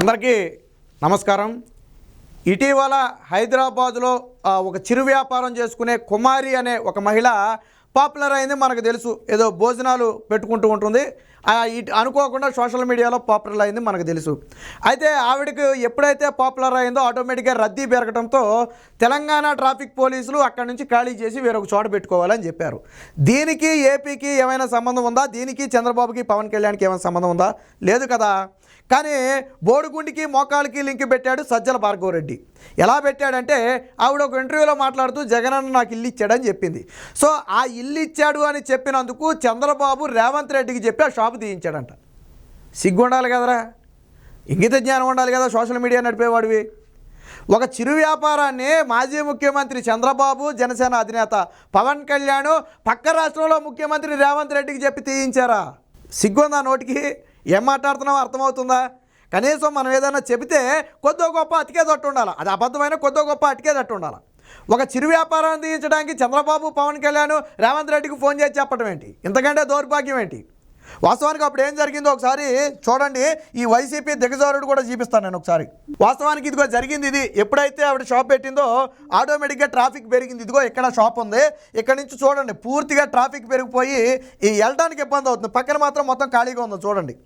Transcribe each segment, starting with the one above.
అందరికీ నమస్కారం. ఇటీవల హైదరాబాదులో ఒక చిరు వ్యాపారం చేసుకునే కుమారి అనే ఒక మహిళ పాపులర్ అయింది మనకు తెలుసు. ఏదో భోజనాలు పెట్టుకుంటూ ఉంటుంది. అనుకోకుండా సోషల్ మీడియాలో పాపులర్ అయింది మనకు తెలుసు. అయితే ఆవిడకి ఎప్పుడైతే పాపులర్ అయిందో ఆటోమేటిక్గా రద్దీ పెరగడంతో తెలంగాణ ట్రాఫిక్ పోలీసులు అక్కడి నుంచి ఖాళీ చేసి వేరొక చోట పెట్టుకోవాలని చెప్పారు. దీనికి ఏపీకి ఏమైనా సంబంధం ఉందా? దీనికి చంద్రబాబుకి పవన్ కళ్యాణ్కి ఏమైనా సంబంధం ఉందా? లేదు కదా. కానీ బోడిగుండికి మోకాళ్ళకి లింక్ పెట్టాడు సజ్జల భార్గవరెడ్డి ఎలా పెట్టాడంటే ఆవిడ ఒక ఇంటర్వ్యూలో మాట్లాడుతూ జగనన్న నాకు ఇల్లు ఇచ్చాడని చెప్పింది. సో ఆ ఇల్లు ఇచ్చాడు అని చెప్పినందుకు చంద్రబాబు రేవంత్ రెడ్డికి చెప్పి ఆ షాపు తీయించాడంట. సిగ్గు ఉండాలి కదరా? ఇంగిత జ్ఞానం ఉండాలి కదా సోషల్ మీడియా నడిపేవాడివి. ఒక చిరు వ్యాపారాన్ని మాజీ ముఖ్యమంత్రి చంద్రబాబు జనసేన అధినేత పవన్ కళ్యాణ్ పక్క రాష్ట్రంలో ముఖ్యమంత్రి రేవంత్ రెడ్డికి చెప్పి తీయించారా? సిగ్గుందా నోటికి? ఏం మాట్లాడుతున్నామో అర్థమవుతుందా? కనీసం మనం ఏదైనా చెబితే కొద్దో గొప్ప అతికేదట్టు ఉండాలి? అది అబద్ధమైన కొద్దో గొప్ప అతికేదట్టు ఉండాలి? ఒక చిరు వ్యాపారాన్ని తీయించడానికి చంద్రబాబు పవన్ కళ్యాణ్ రేవంత్ రెడ్డికి ఫోన్ చేసి చెప్పడం ఏంటి? ఇంతకంటే దౌర్భాగ్యం ఏంటి? వాస్తవానికి అప్పుడు ఏం జరిగిందో ఒకసారి చూడండి. ఈ వైసీపీ దిగజారుడు కూడా చూపిస్తాను నేను ఒకసారి. వాస్తవానికి ఇదిగో జరిగింది ఇది. ఎప్పుడైతే ఆవిడ షాప్ పెట్టిందో ఆటోమేటిక్గా ట్రాఫిక్ పెరిగింది. ఇదిగో ఇక్కడ షాప్ ఉంది. ఇక్కడ నుంచి చూడండి. పూర్తిగా ట్రాఫిక్ పెరిగిపోయి ఈ వెళ్ళడానికి ఇబ్బంది అవుతుంది. పక్కన మాత్రం మొత్తం ఖాళీగా ఉంది. చూడండి.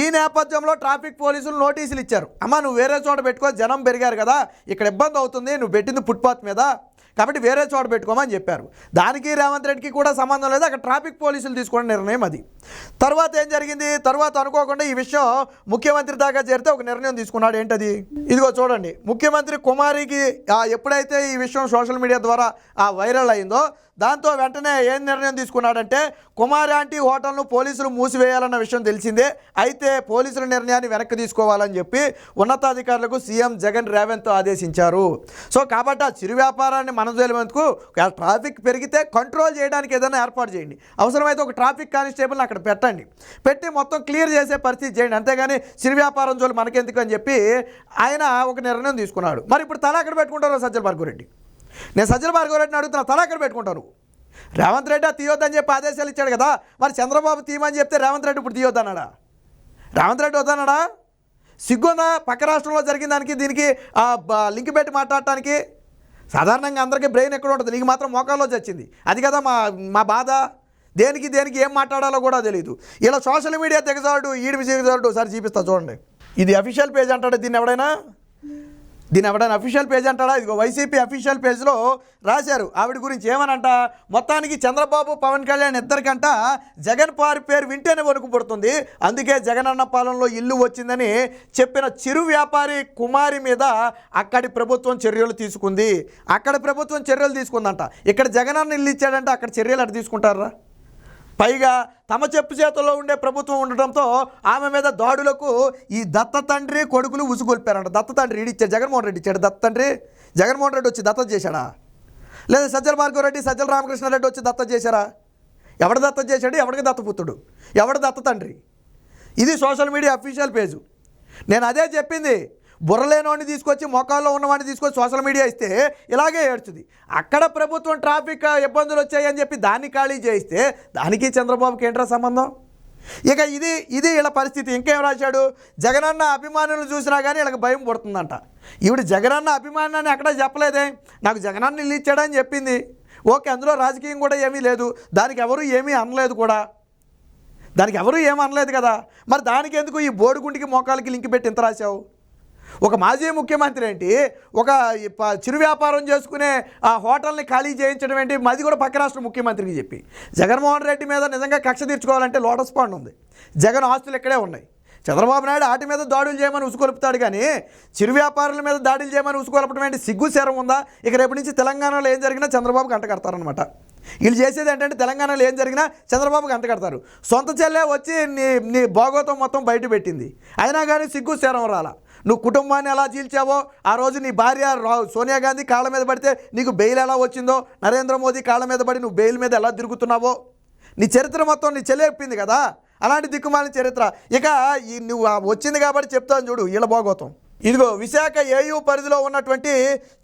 ఈ నేపథ్యంలో ట్రాఫిక్ పోలీసులు నోటీసులు ఇచ్చారు. అమ్మ నువ్వు వేరే చోట పెట్టుకో జనం పెరిగారు కదా ఇక్కడ ఇబ్బంది అవుతుంది నువ్వు పెట్టింది ఫుట్పాత్ మీద కాబట్టి వేరే చోట పెట్టుకోమని చెప్పారు. దానికి రేవంత్ రెడ్డికి కూడా సంబంధం లేదు అక్కడ ట్రాఫిక్ పోలీసులు తీసుకున్న నిర్ణయం అది. తర్వాత ఏం జరిగింది? తర్వాత అనుకోకుండా ఈ విషయం ముఖ్యమంత్రి దాకా చేరితే ఒక నిర్ణయం తీసుకున్నాడు. ఏంటది? ఇదిగో చూడండి. ముఖ్యమంత్రి కుమారికి ఎప్పుడైతే ఈ విషయం సోషల్ మీడియా ద్వారా ఆ వైరల్ అయిందో దాంతో వెంటనే ఏం నిర్ణయం తీసుకున్నాడంటే కుమారాంటి హోటల్ను పోలీసులు మూసివేయాలన్న విషయం తెలిసిందే అయితే పోలీసుల నిర్ణయాన్ని వెనక్కి తీసుకోవాలని చెప్పి ఉన్నతాధికారులకు సీఎం జగన్ రేవంత్ ఆదేశించారు. సో కాబట్టి ఆ చిరు వ్యాపారాన్ని మనం తెలివేందుకు ట్రాఫిక్ పెరిగితే కంట్రోల్ చేయడానికి ఏదైనా ఏర్పాటు చేయండి. అవసరమైతే ఒక ట్రాఫిక్ కానిస్టేబుల్ని అక్కడ పెట్టండి. పెట్టి మొత్తం క్లియర్ చేసే పరిస్థితి చేయండి. అంతేగాని చిరు వ్యాపారం చోళ్ళు మనకెందుకు అని చెప్పి ఆయన ఒక నిర్ణయం తీసుకున్నాడు. మరి ఇప్పుడు తల అక్కడ పెట్టుకుంటారు సజ్జల భార్గవరెడ్డి నేను సజ్జల భార్గవరెడ్డిని అడుగుతున్నా తల ఎక్కడ పెట్టుకుంటాను రేవంత్ రెడ్డి తీయొద్దని చెప్పి ఆదేశాలు ఇచ్చాడు కదా మరి చంద్రబాబు తీయమని చెప్తే రేవంత్ రెడ్డి ఇప్పుడు తీయొద్దన్నాడా? రేవంత్ రెడ్డి వద్దన్నాడా? సిగ్గుందా? పక్క రాష్ట్రంలో జరిగిన దానికి దీనికి ఆ, లింక్ పెట్టి మాట్లాడటానికి? సాధారణంగా అందరికీ బ్రెయిన్ ఎక్కడ ఉంటుంది? నీకు మాత్రం మోకాల్లో వచ్చింది. అది కదా మా మా బాధ. దేనికి దేనికి ఏం మాట్లాడాలో కూడా తెలియదు ఇలా సోషల్ మీడియా తెగజాడు ఈడిపి తెగజాడు ఒకసారి చూపిస్తా చూడండి. ఇది అఫీషియల్ పేజ్ అంటాడు దీన్ని ఎవడైనా? దీని ఎవడైనా అఫీషియల్ పేజ్ అంటాడా? ఇదిగో వైసీపీ అఫీషియల్ పేజ్లో రాశారు. ఆవిడ గురించి ఏమనంట? మొత్తానికి చంద్రబాబు పవన్ కళ్యాణ్ ఇద్దరికంట జగన్ పారి పేరు వింటేనే వణుకు పుడుతుంది. అందుకే జగన్ అన్న పాలనలో ఇల్లు వచ్చిందని చెప్పిన చిరు వ్యాపారి కుమారి మీద అక్కడి ప్రభుత్వం చర్యలు తీసుకుంది. అక్కడ ప్రభుత్వం చర్యలు తీసుకుందంట. ఇక్కడ జగన్ అన్న ఇల్లు ఇచ్చాడంటే అక్కడ చర్యలు అటు తీసుకుంటారా? పైగా తమ చెప్పు చేతుల్లో ఉండే ప్రభుత్వం ఉండటంతో ఆమె మీద దాడులకు ఈ దత్త తండ్రి కొడుకులు ఉసుగొల్పారంట. దత్త తండ్రి ఈడిచ్చాడు జగన్మోహన్ రెడ్డి ఇచ్చాడు. దత్త తండ్రి జగన్మోహన్ రెడ్డి వచ్చి దత్త చేశాడా? లేదా సజ్జల భార్గవరెడ్డి సజ్జల రామకృష్ణారెడ్డి వచ్చి దత్త చేశారా? ఎవడ దత్త చేశాడు? ఎవడికి దత్తపుత్రుడు ఎవడ దత్త తండ్రి? ఇది సోషల్ మీడియా అఫీషియల్ పేజు. నేను అదే చెప్పింది. బుర్రలేనోడిని తీసుకొచ్చి మొక్కల్లో ఉన్నవాడిని తీసుకొచ్చి సోషల్ మీడియా ఇస్తే ఇలాగే ఏడ్చుది. అక్కడ ప్రభుత్వం ట్రాఫిక్ ఇబ్బందులు వచ్చాయని చెప్పి దాన్ని ఖాళీ చేయిస్తే దానికి చంద్రబాబుకి ఏంట్రా సంబంధం? ఇక ఇది ఇది వీళ్ళ పరిస్థితి. ఇంకేం రాశాడు? జగనన్న అభిమానులు చూసినా కానీ వీళ్ళకి భయం పుడుతుందంట. ఈవిడ జగనన్న అభిమానాన్ని ఎక్కడ చెప్పలేదే. నాకు జగనన్న ఇల్లు ఇచ్చాడని చెప్పింది. ఓకే అందులో రాజకీయం కూడా ఏమీ లేదు. దానికి ఎవరు ఏమీ అనలేదు కూడా. దానికి ఎవరు ఏమనలేదు కదా. మరి దానికి ఎందుకు ఈ బోడిగుండికి మోకాలకి లింక్ పెట్టి ఇంత రాశావు? ఒక మాజీ ముఖ్యమంత్రి ఏంటి? ఒక ఈ ప- చిరు వ్యాపారం చేసుకునే ఆ హోటల్ని ఖాళీ చేయించడం ఏంటి? మాది కూడా పక్క రాష్ట్ర ముఖ్యమంత్రికి చెప్పి. జగన్మోహన్ రెడ్డి మీద నిజంగా కక్ష తీర్చుకోవాలంటే లోటస్ పాండ్ ఉంది. జగన్ ఆస్తులు ఇక్కడే ఉన్నాయి. చంద్రబాబు నాయుడు ఆటి మీద దాడులు చేయమని ఉసుకొలుపుతాడు కానీ చిరు వ్యాపారుల మీద దాడులు చేయమని ఉసుకొలపడం ఏంటి? సిగ్గు శరం ఉందా? ఇక రేపు నుంచి తెలంగాణలో ఏం జరిగినా చంద్రబాబు గంట కడతారనమాట వీళ్ళు చేసేది ఏంటంటే తెలంగాణలో ఏం జరిగినా చంద్రబాబు గంట కడతారు. సొంత చెల్లె వచ్చి నీ నీ భోగోతం మొత్తం బయట పెట్టింది. అయినా కానీ సిగ్గు శరం రాలా. నువ్వు కుటుంబాన్ని ఎలా చీల్చావో ఆ రోజు నీ భార్య రా- సోనియా గాంధీ కాళ్ళ మీద పడితే నీకు బెయిల్ ఎలా వచ్చిందో నరేంద్ర మోదీ కాళ్ళ మీద పడి నువ్వు బెయిల్ మీద ఎలా తిరుగుతున్నావో? నీ చరిత్ర మొత్తం నీ చెల్లెప్పింది కదా? అలాంటి దిక్కుమాలిన చరిత్ర. ఇక ఈ నువ్వు వచ్చింది కాబట్టి చెప్తాను చూడు వీళ్ళ భాగోతం ఇదిగో విశాఖ ఏయూ పరిధిలో ఉన్నటువంటి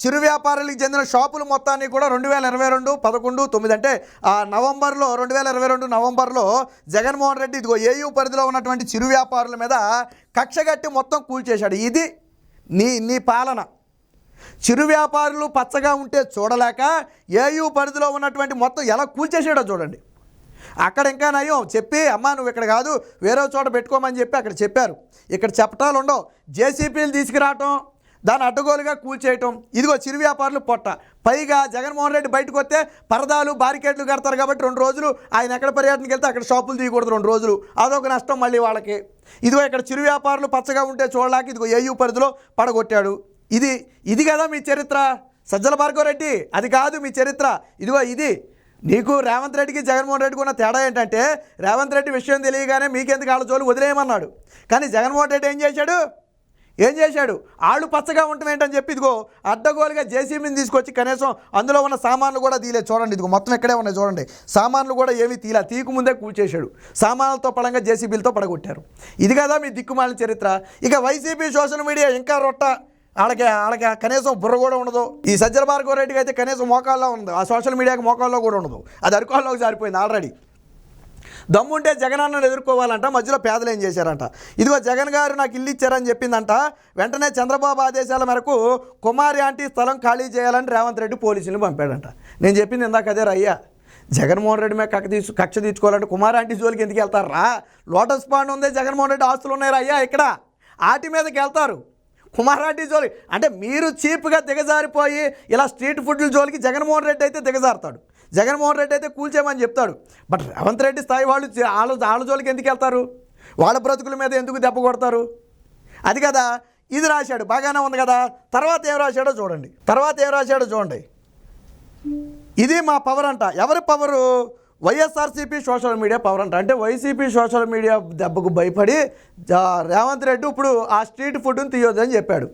చిరు వ్యాపారులకు చెందిన షాపులు మొత్తాన్ని కూడా రెండు వేల ఇరవై రెండు పదకొండు తొమ్మిది అంటే ఆ నవంబర్లో రెండు వేల ఇరవై రెండు నవంబర్లో జగన్మోహన్ రెడ్డి ఇదిగో ఏయూ పరిధిలో ఉన్నటువంటి చిరు వ్యాపారుల మీద కక్షగట్టి మొత్తం కూల్చేశాడు. ఇది నీ నీ పాలన. చిరు వ్యాపారులు పచ్చగా ఉంటే చూడలేక ఏయూ పరిధిలో ఉన్నటువంటి మొత్తం ఎలా కూల్చేసాడో చూడండి. అక్కడ ఇంకా నయం. చెప్పి అమ్మా నువ్వు ఇక్కడ కాదు వేరే చోట పెట్టుకోమని చెప్పి అక్కడ చెప్పారు. ఇక్కడ చెప్పటాలు ఉండవు. జేసీపీలు తీసుకురావటం దాన్ని అడ్డగోలుగా కూల్చేయటం ఇదిగో చిరు వ్యాపారులు పొట్ట. పైగా జగన్మోహన్ రెడ్డి బయటకు వస్తే పరదాలు బారికేట్లు కడతారు కాబట్టి రెండు రోజులు ఆయన ఎక్కడ పర్యటనకి వెళ్తే అక్కడ షాపులు తీయకూడదు రెండు రోజులు. అదొక నష్టం మళ్ళీ వాళ్ళకి. ఇదిగో ఇక్కడ చిరు వ్యాపారులు పచ్చగా ఉంటే చూడడానికి ఇదిగో ఏయూ పరిధిలో పడగొట్టాడు. ఇది ఇది కదా మీ చరిత్ర. సజ్జల భార్గవరెడ్డి అది కాదు మీ చరిత్ర. ఇదిగో ఇది. నీకు రేవంత్ రెడ్డికి జగన్మోహన్ రెడ్డికి ఉన్న తేడా ఏంటంటే రేవంత్ రెడ్డి విషయం తెలియగానే మీకెందుకు వాళ్ళ జోలు వదిలేయమన్నాడు. కానీ జగన్మోహన్ రెడ్డి ఏం చేశాడు? ఏం చేశాడు? ఆళ్ళు పచ్చగా ఉండటం ఏంటని చెప్పి ఇదిగో అడ్డగోలుగా జేసీబీని తీసుకొచ్చి కనీసం అందులో ఉన్న సామాన్లు కూడా తీలే చూడండి ఇదిగో మొత్తం ఇక్కడే ఉన్నాయి చూడండి. సామాన్లు కూడా ఏమీ తీలా తీకు ముందే కూల్చేశాడు. సామాన్లతో పడంగా జేసీబీలతో పడగొట్టారు. ఇది కదా మీ దిక్కుమాలిన చరిత్ర. ఇక వైసీపీ సోషల్ మీడియా ఇంకా రొట్ట. వాళ్ళకి వాళ్ళకి కనీసం బుర్ర కూడా ఉండదు. ఈ సజ్జల భార్గవ రెడ్డికి అయితే కనీసం మోకాల్లో ఉంది ఆ సోషల్ మీడియాకి మోకాల్లో కూడా ఉండదు. అది అరికాల్లోకి జారిపోయింది ఆల్రెడీ దమ్ముంటే జగనన్నను ఎదుర్కోవాలంట మధ్యలో పేదలు ఏం చేశారంట? ఇదిగో జగన్ గారు నాకు ఇల్లు ఇచ్చారని చెప్పిందంట వెంటనే చంద్రబాబు ఆదేశాల మేరకు కుమారి ఆంటీ స్థలం ఖాళీ చేయాలని రేవంత్ రెడ్డి పోలీసులు పంపాడంట. నేను చెప్పింది ఇందాక అదే రయ్యా. జగన్మోహన్ రెడ్డి మీద కక్ష తీసు కక్ష తీర్చుకోవాలంటే కుమార్ ఆంటీ జోలికి ఎందుకు వెళ్తారా? లోటస్ పాండ్ ఉంది జగన్మోహన్ రెడ్డి ఆస్తులు ఉన్నాయి అయ్యా ఇక్కడ. ఆటి మీదకి వెళ్తారు. కుమారాటి జోలి. అంటే మీరు చీప్గా దిగజారిపోయి ఇలా స్ట్రీట్ ఫుడ్ల జోలికి జగన్మోహన్ రెడ్డి అయితే దిగజారుతాడు. జగన్మోహన్ రెడ్డి అయితే కూల్చేయమని చెప్తాడు. బట్ రేవంత్ రెడ్డి స్థాయి వాళ్ళు చే- వాళ్ళ వాళ్ళ జోలికి ఎందుకు వెళ్తారు? వాళ్ళ బ్రతుకుల మీద ఎందుకు దెబ్బ కొడతారు? అది కదా ఇది రాశాడు బాగానే ఉంది కదా. తర్వాత ఏం రాశాడో చూడండి. తర్వాత ఏం రాశాడో చూడండి. ఇది మా పవర్ అంట. ఎవరి power? YSRCP social media power అంట అంటే వైసీపీ సోషల్ మీడియా దెబ్బకు భయపడి జా- రేవంత్ రెడ్డి ఇప్పుడు ఆ స్ట్రీట్ ఫుడ్ని తీయొద్దని చెప్పాడు.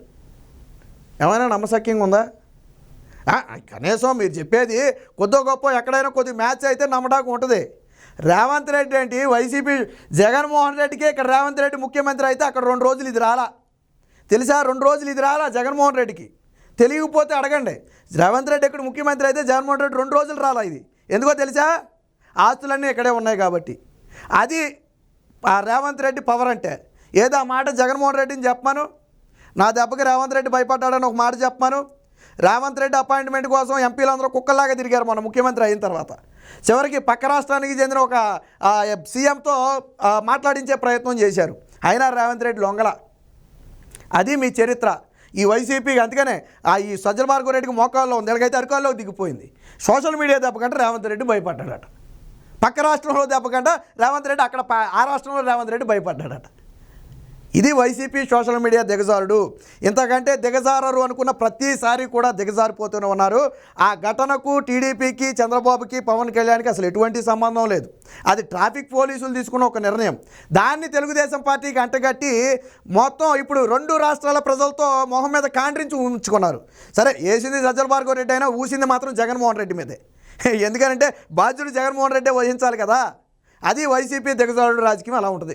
ఏమైనా నమ్మశక్యంగా ఉందా? కనీసం మీరు చెప్పేది కొద్దో గొప్ప ఎక్కడైనా కొద్ది మ్యాచ్ అయితే నమ్మడానికి ఉంటుంది. రేవంత్ రెడ్డి ఏంటి? వైసీపీ జగన్మోహన్ రెడ్డికే ఇక్కడ రేవంత్ రెడ్డి ముఖ్యమంత్రి అయితే అక్కడ రెండు రోజులు ఇది రాలా. తెలుసా? రెండు రోజులు ఇది రాలా జగన్మోహన్ రెడ్డికి. తెలియకపోతే అడగండి. రేవంత్ రెడ్డి ఇక్కడ ముఖ్యమంత్రి అయితే జగన్మోహన్ రెడ్డి రెండు రోజులు రాలా ఇది. ఎందుకో తెలుసా? ఆస్తులన్నీ ఇక్కడే ఉన్నాయి కాబట్టి. అది ఆ రేవంత్ రెడ్డి పవర్ అంటే. ఏదో ఆ మాట జగన్మోహన్ రెడ్డిని చెప్పాను నా దెబ్బకి రేవంత్ రెడ్డి భయపడ్డాడని ఒక మాట చెప్పాను రేవంత్ రెడ్డి అపాయింట్మెంట్ కోసం ఎంపీలు అందరూ తిరిగారు మన ముఖ్యమంత్రి అయిన తర్వాత. చివరికి పక్క రాష్ట్రానికి చెందిన ఒక సీఎంతో మాట్లాడించే ప్రయత్నం చేశారు. అయినా రేవంత్ రెడ్డి లొంగల. అది మీ చరిత్ర. ఈ వైసీపీకి అందుకనే ఆ ఈ సజ్జల భార్గవ రెడ్డికి మోకాల్లో ఉంది. ఎలాగైతే అరకాల్లో దిగిపోయింది. సోషల్ మీడియా దెబ్బకంటే రేవంత్ రెడ్డి భయపడ్డాడట. పక్క రాష్ట్రంలో దెబ్బకంట రేవంత్ రెడ్డి అక్కడ ఆ రాష్ట్రంలో రేవంత్ రెడ్డి భయపడ్డాడట. ఇది వైసీపీ సోషల్ మీడియా దిగజారుడు. ఇంతకంటే దిగజారరు అనుకున్న ప్రతిసారి కూడా దిగజారిపోతూనే ఉన్నారు. ఆ ఘటనకు టీడీపీకి చంద్రబాబుకి పవన్ కళ్యాణ్కి అసలు ఎటువంటి సంబంధం లేదు. అది ట్రాఫిక్ పోలీసులు తీసుకున్న ఒక నిర్ణయం. దాన్ని తెలుగుదేశం పార్టీకి అంటగట్టి మొత్తం ఇప్పుడు రెండు రాష్ట్రాల ప్రజలతో మొహం మీద కాండ్రించి ఉంచుకున్నారు. సరే వేసింది సజ్జల భార్గవ రెడ్డి అయినా ఊసింది మాత్రం జగన్మోహన్ రెడ్డి మీదే. ఎందుకంటే బాధ్యుడు జగన్మోహన్ రెడ్డి వహించాలి కదా. అది వైసీపీ దిగజారుడు రాజకీయం అలా ఉంటుంది.